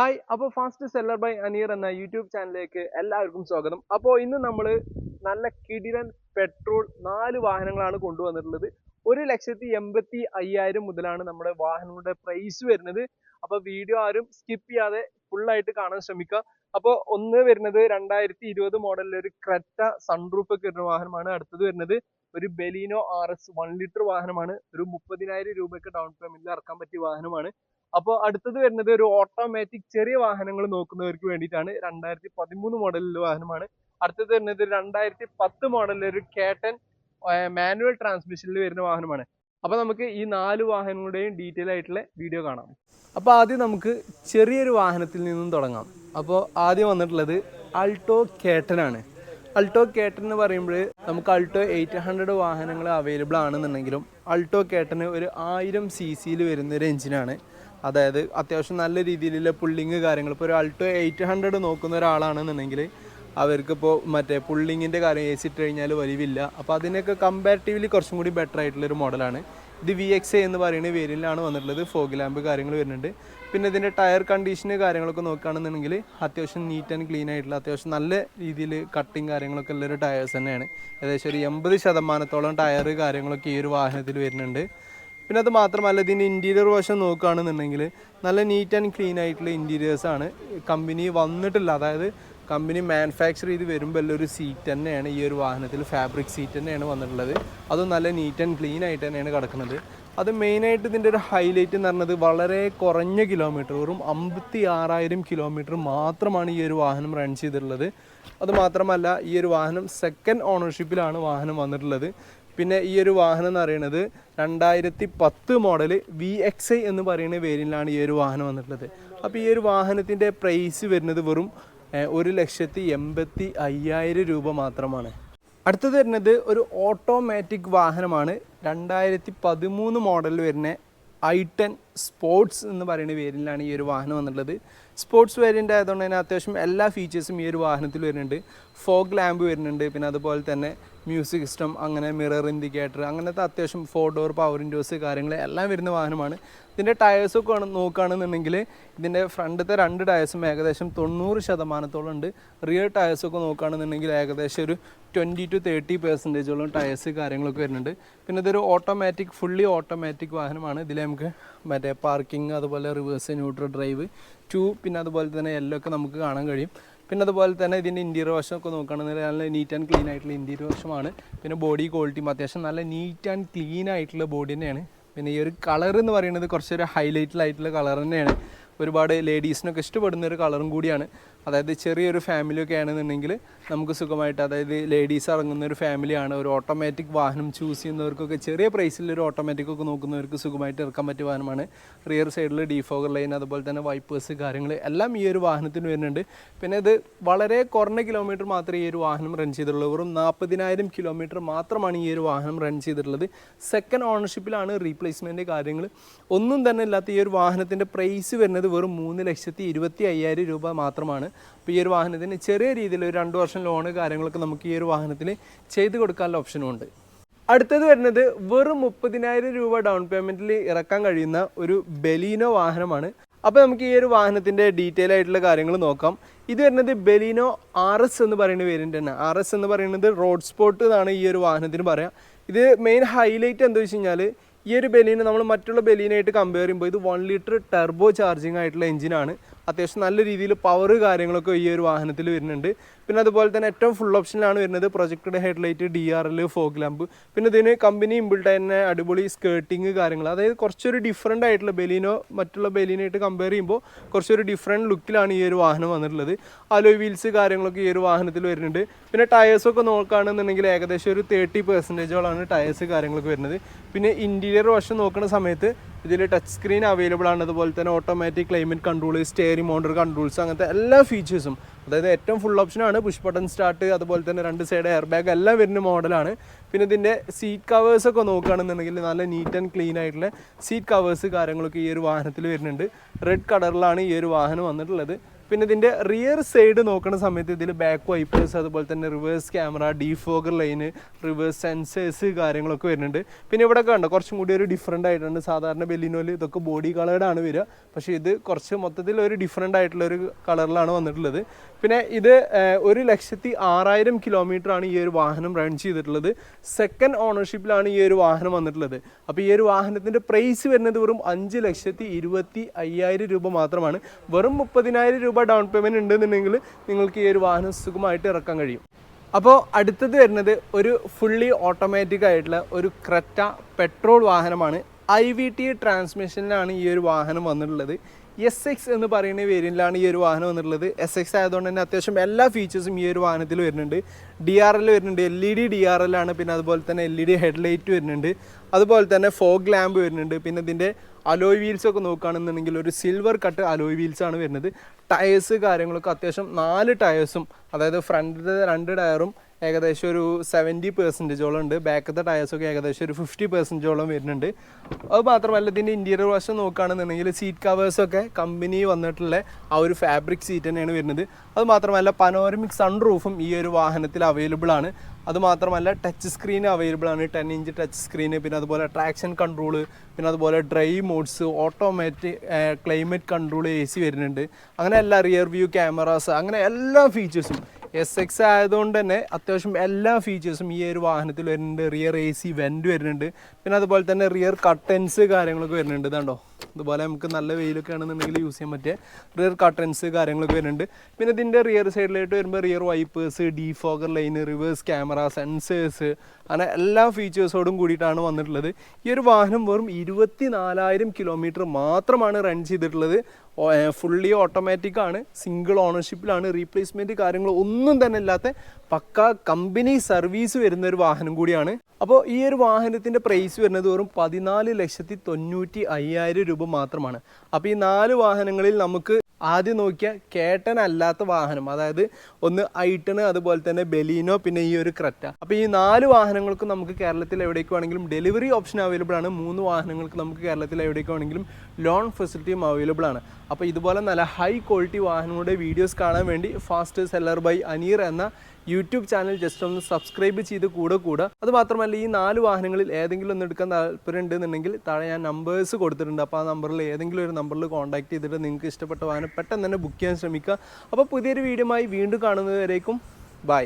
Hi അപ്പോൾ fast seller by Aneer എന്ന YouTube ചാനലിലേക്ക് എല്ലാവർക്കും സ്വാഗതം. അപ്പോൾ ഇന്ന് നമ്മൾ നല്ല കിടിലൻ പെട്രോൾ നാല് വാഹനങ്ങളാണ് കൊണ്ടുവന്നിട്ടുള്ളത്. ഒരു ലക്ഷത്തി എൺപത്തി അയ്യായിരം മുതലാണ് നമ്മുടെ വാഹനങ്ങളുടെ പ്രൈസ് വരുന്നത്. അപ്പോൾ വീഡിയോ ആരും സ്കിപ്പ് ചെയ്യാതെ ആയിട്ട് കാണാൻ ശ്രമിക്കുക. അപ്പോൾ ഒന്ന് വരുന്നത് രണ്ടായിരത്തി ഇരുപത് മോഡലിൽ ഒരു ക്രെറ്റ സൺറൂഫ് ഒക്കെ വരുന്ന വാഹനമാണ്. അടുത്തത് വരുന്നത് ഒരു Baleno R S one litre വാഹനമാണ്. ഒരു മുപ്പതിനായിരം രൂപയ്ക്ക് ഡൗൺ പേയ്മെന്റിൽ ഇറക്കാൻ പറ്റിയ വാഹനമാണ്. അപ്പോൾ അടുത്തത് വരുന്നത് ഒരു ഓട്ടോമാറ്റിക് ചെറിയ വാഹനങ്ങൾ നോക്കുന്നവർക്ക് വേണ്ടിയിട്ടാണ്. രണ്ടായിരത്തി പതിമൂന്ന് മോഡലിലെ വാഹനമാണ്. അടുത്തത് വരുന്നത് രണ്ടായിരത്തി പത്ത് മോഡലിലെ ഒരു കേട്ടൻ മാനുവൽ ട്രാൻസ്മിഷനിൽ വരുന്ന വാഹനമാണ്. അപ്പോൾ നമുക്ക് ഈ നാല് വാഹനങ്ങളുടെയും ഡീറ്റെയിൽ ആയിട്ടുള്ള വീഡിയോ കാണാം. അപ്പോൾ ആദ്യം നമുക്ക് ചെറിയൊരു വാഹനത്തിൽ നിന്നും തുടങ്ങാം. അപ്പോൾ ആദ്യം വന്നിട്ടുള്ളത് അൾട്ടോ കേട്ടനാണ് അൾട്ടോ കേട്ടൻ എന്ന് പറയുമ്പോൾ നമുക്ക് അൾട്ടോ എയ്റ്റ് ഹൺഡ്രഡ് വാഹനങ്ങൾ അവൈലബിൾ ആണെന്നുണ്ടെങ്കിലും അൾട്ടോ കേട്ടന് ഒരു ആയിരം സി സിയിൽ വരുന്ന ഒരു എഞ്ചിനാണ് അതായത് അത്യാവശ്യം നല്ല രീതിയിലുള്ള പുള്ളിങ് കാര്യങ്ങൾ. ഇപ്പോൾ ഒരു അൾട്ടോ എയ്റ്റ് ഹൺഡ്രഡ് നോക്കുന്ന ഒരാളാണെന്നുണ്ടെങ്കിൽ അവർക്കിപ്പോൾ മറ്റേ പുള്ളിങ്ങിന്റെ കാര്യം ഇട്ട് കഴിഞ്ഞാൽ വലിവില്ല. അപ്പോൾ അതിനൊക്കെ കമ്പാരിറ്റീവ്ലി കുറച്ചും കൂടി ബെറ്റർ ആയിട്ടുള്ളൊരു മോഡലാണ് ഇത് വി എക്സ് എ എന്ന് പറയുന്ന വേരിയന്റിലാണ് വന്നിട്ടുള്ളത്. ഫോഗ് ലാമ്പ് കാര്യങ്ങൾ വരുന്നുണ്ട്. പിന്നെ ഇതിന്റെ ടയർ കണ്ടീഷന് കാര്യങ്ങളൊക്കെ നോക്കുകയാണെന്നുണ്ടെങ്കിൽ അത്യാവശ്യം നീറ്റ് ആൻഡ് ക്ലീൻ ആയിട്ടുള്ള അത്യാവശ്യം നല്ല രീതിയിൽ കട്ടിങ് കാര്യങ്ങളൊക്കെ ഉള്ളൊരു ടയേഴ്സ് തന്നെയാണ്. ഏകദേശം ഒരു എൺപത് ശതമാനത്തോളം ടയർ കാര്യങ്ങളൊക്കെ ഈ ഒരു വാഹനത്തിൽ വരുന്നുണ്ട്. പിന്നെ അത് മാത്രമല്ല ഇതിന്റെ ഇന്റീരിയർ വശം നോക്കുകയാണെന്നുണ്ടെങ്കിൽ നല്ല നീറ്റ് ആൻഡ് ക്ലീൻ ആയിട്ടുള്ള ഇന്റീരിയേഴ്സാണ് കമ്പനി വന്നിട്ടില്ല. അതായത് കമ്പനി മാനുഫാക്ചർ ചെയ്ത് വരുമ്പോൾ എല്ലാം ഒരു സീറ്റ് തന്നെയാണ് ഈ ഒരു വാഹനത്തിൽ ഫാബ്രിക് സീറ്റ് തന്നെയാണ് വന്നിട്ടുള്ളത്. അതും നല്ല നീറ്റ് ആൻഡ് ക്ലീൻ ആയിട്ട് തന്നെയാണ് കിടക്കുന്നത്. അത് മെയിനായിട്ട് ഇതിന്റെ ഒരു ഹൈലൈറ്റ് എന്ന് പറഞ്ഞത് വളരെ കുറഞ്ഞ കിലോമീറ്റർ വെറും അമ്പത്തി ആറായിരം കിലോമീറ്റർ മാത്രമാണ് ഈ ഒരു വാഹനം റൺ ചെയ്തിട്ടുള്ളത്. അതുമാത്രമല്ല ഈ ഒരു വാഹനം സെക്കൻഡ് ഓണർഷിപ്പിലാണ് വാഹനം വന്നിട്ടുള്ളത്. പിന്നെ ഈ ഒരു വാഹനം എന്ന് പറയുന്നത് രണ്ടായിരത്തി പത്ത് മോഡൽ വി എക്സ് ഐ എന്ന് പറയുന്ന വേരിയന്റിലാണ് ഈ ഒരു വാഹനം വന്നിട്ടുള്ളത്. അപ്പോൾ ഈ ഒരു വാഹനത്തിന്റെ പ്രൈസ് വരുന്നത് വെറും ഒരു ലക്ഷത്തി എൺപത്തി അയ്യായിരം രൂപ മാത്രമാണ്. അടുത്തത് വരുന്നത് ഒരു ഓട്ടോമാറ്റിക് വാഹനമാണ്. രണ്ടായിരത്തി പതിമൂന്ന് മോഡലിൽ വരുന്ന ഐ ടെൻ സ്പോർട്സ് എന്ന് പറയുന്ന വേരിയന്റിലാണ് ഈ ഒരു വാഹനം വന്നിട്ടുള്ളത്. സ്പോർട്സ് വേരിയന്റ് ആയതുകൊണ്ട് തന്നെ അത്യാവശ്യം എല്ലാ ഫീച്ചേഴ്സും ഈ ഒരു വാഹനത്തിൽ വരുന്നുണ്ട്. ഫോഗ് ലാമ്പ് വരുന്നുണ്ട്. പിന്നെ അതുപോലെ തന്നെ മ്യൂസിക് സിസ്റ്റം അങ്ങനെ മിറർ ഇൻഡിക്കേറ്റർ അങ്ങനത്തെ അത്യാവശ്യം ഫോർ ഡോർ പവർ വിൻഡോസ് കാര്യങ്ങൾ എല്ലാം വരുന്ന വാഹനമാണ്. ഇതിന്റെ ടയേഴ്സൊക്കെ നോക്കുകയാണെന്നുണ്ടെങ്കിൽ ഇതിന്റെ ഫ്രണ്ടത്തെ രണ്ട് ടയേഴ്സും ഏകദേശം തൊണ്ണൂറ് ശതമാനത്തോളം ഉണ്ട്. റിയർ ടയേഴ്സൊക്കെ നോക്കുകയാണെന്നുണ്ടെങ്കിൽ ഏകദേശം ഒരു ട്വന്റി ടു തേർട്ടി പെർസെന്റേജോളം ടയേഴ്സ് കാര്യങ്ങളൊക്കെ വരുന്നുണ്ട്. പിന്നെ ഇതൊരു ഓട്ടോമാറ്റിക് ഫുള്ളി ഓട്ടോമാറ്റിക് വാഹനമാണ്. ഇതിൽ നമുക്ക് മറ്റേ പാർക്കിംഗ് അതുപോലെ റിവേഴ്സ് ന്യൂട്രൽ ഡ്രൈവ് ടു പിന്നെ അതുപോലെ തന്നെ എല്ലാം ഒക്കെ നമുക്ക് കാണാൻ കഴിയും. പിന്നെ അതുപോലെ തന്നെ ഇതിന്റെ ഇന്റീരിയർ വശമൊക്കെ നോക്കുകയാണെന്നുണ്ടെങ്കിൽ നല്ല നീറ്റ് ആൻഡ് ക്ലീൻ ആയിട്ടുള്ള ഇന്റീരിയർ വശമാണ് പിന്നെ ബോഡി ക്വാളിറ്റിയും അത്യാവശ്യം നല്ല നീറ്റ് ആൻഡ് ക്ലീൻ ആയിട്ടുള്ള ബോഡി തന്നെയാണ്. പിന്നെ ഈ ഒരു കളർ എന്ന് പറയുന്നത് കുറച്ചൊരു ഹൈലൈറ്റിലായിട്ടുള്ള കളർ തന്നെയാണ്. ഒരുപാട് ലേഡീസിനൊക്കെ ഇഷ്ടപ്പെടുന്ന ഒരു കളറും കൂടിയാണ്. അതായത് ചെറിയൊരു ഫാമിലിയൊക്കെ ആണെന്നുണ്ടെങ്കിൽ നമുക്ക് സുഖമായിട്ട് അതായത് ലേഡീസ് ഇറങ്ങുന്ന ഒരു ഫാമിലിയാണ് ഒരു ഓട്ടോമാറ്റിക് വാഹനം ചൂസ് ചെയ്യുന്നവർക്കൊക്കെ ചെറിയ പ്രൈസിൽ ഒരു ഓട്ടോമാറ്റിക് ഒക്കെ നോക്കുന്നവർക്ക് സുഖമായിട്ട് ഇറക്കാൻ പറ്റിയ വാഹനമാണ്. റിയർ സൈഡിൽ ഡിഫോഗർ ലൈൻ അതുപോലെ തന്നെ വൈപ്പേഴ്സ് കാര്യങ്ങൾ എല്ലാം ഈ ഒരു വാഹനത്തിന് വരുന്നുണ്ട്. പിന്നെ ഇത് വളരെ കുറഞ്ഞ കിലോമീറ്റർ മാത്രമേ ഈ ഒരു വാഹനം റൺ ചെയ്തിട്ടുള്ളൂ. വെറും നാൽപ്പതിനായിരം കിലോമീറ്റർ മാത്രമാണ് ഈ ഒരു വാഹനം റൺ ചെയ്തിട്ടുള്ളത്. സെക്കൻഡ് ഓണർഷിപ്പിലാണ് റീപ്ലേസ്മെന്റ് കാര്യങ്ങൾ ഒന്നും തന്നെ ഇല്ലാത്ത ഈ ഒരു വാഹനത്തിന്റെ പ്രൈസ് വരുന്നത് വെറും മൂന്ന് ലക്ഷത്തി ഇരുപത്തി അയ്യായിരം രൂപ മാത്രമാണ്. അപ്പോൾ ഈ ഒരു വാഹനത്തിന് ചെറിയ രീതിയിൽ ഒരു രണ്ട് വർഷം ലോണ് കാര്യങ്ങളൊക്കെ നമുക്ക് ഈ ഒരു വാഹനത്തിന് ചെയ്ത് കൊടുക്കാനുള്ള ഓപ്ഷനും ഉണ്ട്. അടുത്തത് വരുന്നത് വെറും മുപ്പതിനായിരം രൂപ ഡൗൺ പേയ്മെന്റിൽ ഇറക്കാൻ കഴിയുന്ന ഒരു ബലീനോ വാഹനമാണ്. അപ്പോൾ നമുക്ക് ഈ ഒരു വാഹനത്തിന്റെ ഡീറ്റെയിൽ ആയിട്ടുള്ള കാര്യങ്ങൾ നോക്കാം. ഇത് വരുന്നത് ബലീനോ ആർ എസ് എന്ന് പറയുന്ന വേരിയന്റ് തന്നെ ആർ എസ് എന്ന് പറയുന്നത് റോഡ് സ്പോട്ട് എന്നാണ് ഈ ഒരു വാഹനത്തിന് പറയാം. ഇത് മെയിൻ ഹൈലൈറ്റ് എന്താ വെച്ച് കഴിഞ്ഞാൽ ഈ ഒരു ബെലീനെ നമ്മൾ മറ്റുള്ള ബലീനായിട്ട് കമ്പയർ ചെയ്യുമ്പോൾ ഇത് വൺ ലിറ്റർ ടെർബോ ചാർജിംഗ് ആയിട്ടുള്ള എഞ്ചിനാണ് അത്യാവശ്യം നല്ല രീതിയിൽ പവർ കാര്യങ്ങളൊക്കെ ഈ ഒരു വാഹനത്തിൽ വരുന്നുണ്ട്. പിന്നെ അതുപോലെ തന്നെ ഏറ്റവും ഫുൾ ഓപ്ഷനിലാണ് വരുന്നത് projected headlight D R L fog lamp പിന്നെ ഇതിന് കമ്പനി ഇമ്പിൾട്ട് തന്നെ അടിപൊളി സ്കേർട്ടിങ് കാര്യങ്ങൾ. അതായത് കുറച്ചൊരു ഡിഫറെന്റ് ആയിട്ടുള്ള ബെലീനോ മറ്റുള്ള ബെലീനായിട്ട് കമ്പയർ ചെയ്യുമ്പോൾ കുറച്ചൊരു ഡിഫറെന്റ് ലുക്കിലാണ് ഈ ഒരു വാഹനം വന്നിട്ടുള്ളത്. അലോയ് വീൽസ് കാര്യങ്ങളൊക്കെ ഈ ഒരു വാഹനത്തിൽ വരുന്നുണ്ട്. പിന്നെ ടയേഴ്സൊക്കെ നോക്കുകയാണെന്നുണ്ടെങ്കിൽ ഏകദേശം ഒരു തേർട്ടി പെർസെന്റേജോളാണ് ടയേഴ്സ് കാര്യങ്ങളൊക്കെ വരുന്നത്. പിന്നെ ഇന്റീരിയർ വശം നോക്കുന്ന സമയത്ത് ഇതിൽ ടച്ച് സ്ക്രീൻ അവൈലബിൾ ആണ്. അതുപോലെ തന്നെ automatic climate control steering mounted controls അങ്ങനത്തെ എല്ലാ ഫീച്ചേഴ്സും അതായത് ഏറ്റവും ഫുൾ ഓപ്ഷനാണ് പുഷ് ബട്ടൺ സ്റ്റാർട്ട് അതുപോലെ തന്നെ രണ്ട് സൈഡ് എയർ ബാഗ് എല്ലാം വരുന്ന മോഡലാണ് പിന്നെ ഇതിന്റെ സീറ്റ് കവേഴ്സ് ഒക്കെ നോക്കുകയാണെന്നുണ്ടെങ്കിൽ നല്ല നീറ്റ് ആൻഡ് ക്ലീൻ ആയിട്ടുള്ള സീറ്റ് കവേഴ്സ് കാര്യങ്ങളൊക്കെ ഈ ഒരു വാഹനത്തിൽ വരുന്നുണ്ട്. റെഡ് കളറിലാണ് ഈ ഒരു വാഹനം വന്നിട്ടുള്ളത്. പിന്നെ ഇതിന്റെ റിയർ സൈഡ് നോക്കുന്ന സമയത്ത് ഇതിൽ ബാക്ക് വൈപ്പേഴ്സ് അതുപോലെ തന്നെ reverse camera defogger line reverse sensors കാര്യങ്ങളൊക്കെ വരുന്നുണ്ട്. പിന്നെ ഇവിടെ കണ്ടോ കുറച്ചും കൂടി ഒരു ഡിഫറെന്റ് ആയിട്ടുണ്ട്. സാധാരണ ബെല്ലിനോൽ ഇതൊക്കെ ബോഡി കളേർഡാണ് വരിക. പക്ഷേ ഇത് കുറച്ച് മൊത്തത്തിൽ ഒരു ഡിഫറെന്റ് ആയിട്ടുള്ള ഒരു കളറിലാണ് വന്നിട്ടുള്ളത്. പിന്നെ ഇത് ഒരു ലക്ഷത്തി ആറായിരം ആണ് ഈ ഒരു വാഹനം റൺ ചെയ്തിട്ടുള്ളത്. സെക്കൻഡ് ഓണർഷിപ്പിലാണ് ഈ ഒരു വാഹനം വന്നിട്ടുള്ളത്. അപ്പോൾ ഈ ഒരു വാഹനത്തിന്റെ പ്രൈസ് വരുന്നത് വെറും അഞ്ച് ലക്ഷത്തി ഇരുപത്തി അയ്യായിരം രൂപ മാത്രമാണ്. വെറും മുപ്പതിനായിരം രൂപ ഡൗൺ പേയ്മെന്റ് ഉണ്ടെന്നുണ്ടെങ്കിൽ നിങ്ങൾക്ക് ഈ ഒരു വാഹനം സുഖമായിട്ട് ഇറക്കാൻ കഴിയും. അപ്പോൾ അടുത്തത് വരുന്നത് ഒരു ഫുള്ളി ഓട്ടോമാറ്റിക് ആയിട്ടുള്ള ഒരു ക്രെറ്റ പെട്രോൾ വാഹനമാണ്. ഐ വി ടി ട്രാൻസ്മിഷനിലാണ് ഈ ഒരു വാഹനം വന്നിട്ടുള്ളത്. എസ് എക്സ് എന്ന് പറയുന്ന വേരിയന്റിലാണ് ഈ ഒരു വാഹനം വന്നിട്ടുള്ളത്. എസ് എക്സ് ആയതുകൊണ്ട് തന്നെ അത്യാവശ്യം എല്ലാ ഫീച്ചേഴ്സും ഈ ഒരു വാഹനത്തിൽ വരുന്നുണ്ട്. ഡി ആർ എൽ വരുന്നുണ്ട്. L E D D R L ആണ്. പിന്നെ അതുപോലെ തന്നെ എൽ ഇ ഡി ഹെഡ്ലൈറ്റ് വരുന്നുണ്ട്. അതുപോലെ തന്നെ ഫോഗ് ലാമ്പ് വരുന്നുണ്ട്. പിന്നെ ഇതിന്റെ അലോയ് വീൽസ് ഒക്കെ നോക്കുകയാണെന്നുണ്ടെങ്കിൽ ഒരു സിൽവർ കട്ട് അലോയ് വീൽസ് ആണ് വരുന്നത്. ടയേഴ്സ് കാര്യങ്ങളൊക്കെ അത്യാവശ്യം നാല് ടയേഴ്സും അതായത് ഫ്രണ്ടിലെ രണ്ട് ടയറും ഏകദേശം ഒരു സെവന്റി പെർസെന്റേജോളം ഉണ്ട്. ബാക്കത്തെ ടയേഴ്സൊക്കെ ഏകദേശം ഒരു ഫിഫ്റ്റി പെർസെന്റേജോളം വരുന്നുണ്ട്. അത് മാത്രമല്ല ഇതിന്റെ ഇന്റീരിയർ വശം നോക്കുകയാണെന്നുണ്ടെങ്കിൽ സീറ്റ് കവേഴ്സൊക്കെ കമ്പനി വന്നിട്ടുള്ള ആ ഒരു ഫാബ്രിക് സീറ്റ് തന്നെയാണ് വരുന്നത്. അത് മാത്രമല്ല പനോരമിക് സൺ റൂഫും ഈ ഒരു വാഹനത്തിൽ അവൈലബിൾ ആണ്. അത് മാത്രമല്ല ടച്ച് സ്ക്രീൻ അവൈലബിൾ ആണ്. ടെൻ ഇഞ്ച് ടച്ച് സ്ക്രീൻ പിന്നെ അതുപോലെ ട്രാക്ഷൻ കൺട്രോൾ പിന്നെ അതുപോലെ drive modes automatic climate control A C വരുന്നുണ്ട്. അങ്ങനെ എല്ലാ റിയർ വ്യൂ ക്യാമറാസ് അങ്ങനെ എല്ലാ ഫീച്ചേഴ്സും എസ് എക്സ് ആയതുകൊണ്ട് തന്നെ അത്യാവശ്യം എല്ലാ ഫീച്ചേഴ്സും ഈ ഒരു വാഹനത്തിൽ വരുന്നുണ്ട്. റിയർ എ സി വെന്റ് വരുന്നുണ്ട്. പിന്നെ അതുപോലെ തന്നെ റിയർ കട്ടൻസ് കാര്യങ്ങളൊക്കെ വരുന്നുണ്ട്. ഇതാണ്ടോ? അതുപോലെ നമുക്ക് നല്ല വെയിലൊക്കെ ആണെന്നുണ്ടെങ്കിൽ യൂസ് ചെയ്യാൻ പറ്റിയ റിയർ കട്ടൻസ് കാര്യങ്ങളൊക്കെ വരുന്നുണ്ട്. പിന്നെ ഇതിന്റെ റിയർ സൈഡിലായിട്ട് വരുമ്പോൾ rear wipers defogger line reverse camera sensors അങ്ങനെ എല്ലാ ഫീച്ചേഴ്സോടും കൂടിയിട്ടാണ് വന്നിട്ടുള്ളത്. ഈ ഒരു വാഹനം വെറും ഇരുപത്തി നാലായിരം കിലോമീറ്റർ മാത്രമാണ് റൺ ചെയ്തിട്ടുള്ളത്. ഫുള്ളി ഓട്ടോമാറ്റിക് ആണ്. സിംഗിൾ ഓണർഷിപ്പിലാണ് റീപ്ലേസ്മെന്റ് കാര്യങ്ങളൊന്നും തന്നെ ഇല്ലാത്ത പക്ക കമ്പനി സർവീസ് വരുന്ന ഒരു വാഹനം കൂടിയാണ്. അപ്പോൾ ഈ ഒരു വാഹനത്തിന്റെ പ്രൈസ് വരുന്നത് വെറും പതിനാല് ലക്ഷത്തി തൊണ്ണൂറ്റി അയ്യായിരം രൂപ മാത്രമാണ്. അപ്പോൾ ഈ നാല് വാഹനങ്ങളിൽ നമുക്ക് ആദ്യം നോക്കിയ കേട്ടനല്ലാത്ത വാഹനം അതായത് ഒന്ന് ഐട്ടണ് അതുപോലെ തന്നെ ബെലീനോ പിന്നെ ഈ ഒരു ക്രെറ്റ. അപ്പോൾ ഈ നാല് വാഹനങ്ങൾക്ക് നമുക്ക് കേരളത്തിൽ എവിടേക്ക് വേണമെങ്കിലും ഡെലിവറി ഓപ്ഷൻ അവൈലബിൾ ആണ്. മൂന്ന് വാഹനങ്ങൾക്ക് നമുക്ക് കേരളത്തിൽ എവിടേക്ക് വേണമെങ്കിലും ലോൺ ഫെസിലിറ്റിയും അവൈലബിൾ ആണ്. അപ്പോൾ ഇതുപോലെ നല്ല ഹൈ ക്വാളിറ്റി വാഹനങ്ങളുടെ വീഡിയോസ് കാണാൻ വേണ്ടി ഫാസ്റ്റ് സെല്ലർ ബൈ അനീർ എന്ന യൂട്യൂബ് ചാനൽ ജസ്റ്റ് ഒന്ന് സബ്സ്ക്രൈബ് ചെയ്ത് കൂടെ കൂടെ. അത് മാത്രമല്ല ഈ നാല് വാഹനങ്ങളിൽ ഏതെങ്കിലും ഒന്ന് എടുക്കാൻ താല്പര്യം ഉണ്ടെന്നുണ്ടെങ്കിൽ താഴെ ഞാൻ നമ്പേഴ്സ് കൊടുത്തിട്ടുണ്ട്. അപ്പോൾ ആ നമ്പറിൽ ഏതെങ്കിലും ഒരു നമ്പറിൽ കോൺടാക്ട് ചെയ്തിട്ട് നിങ്ങൾക്ക് ഇഷ്ടപ്പെട്ട വാഹനം പെട്ടെന്ന് തന്നെ ബുക്ക് ചെയ്യാൻ ശ്രമിക്കുക. അപ്പോൾ പുതിയൊരു വീഡിയോയുമായി വീണ്ടും കാണുന്നതുവരേക്കും. ബൈ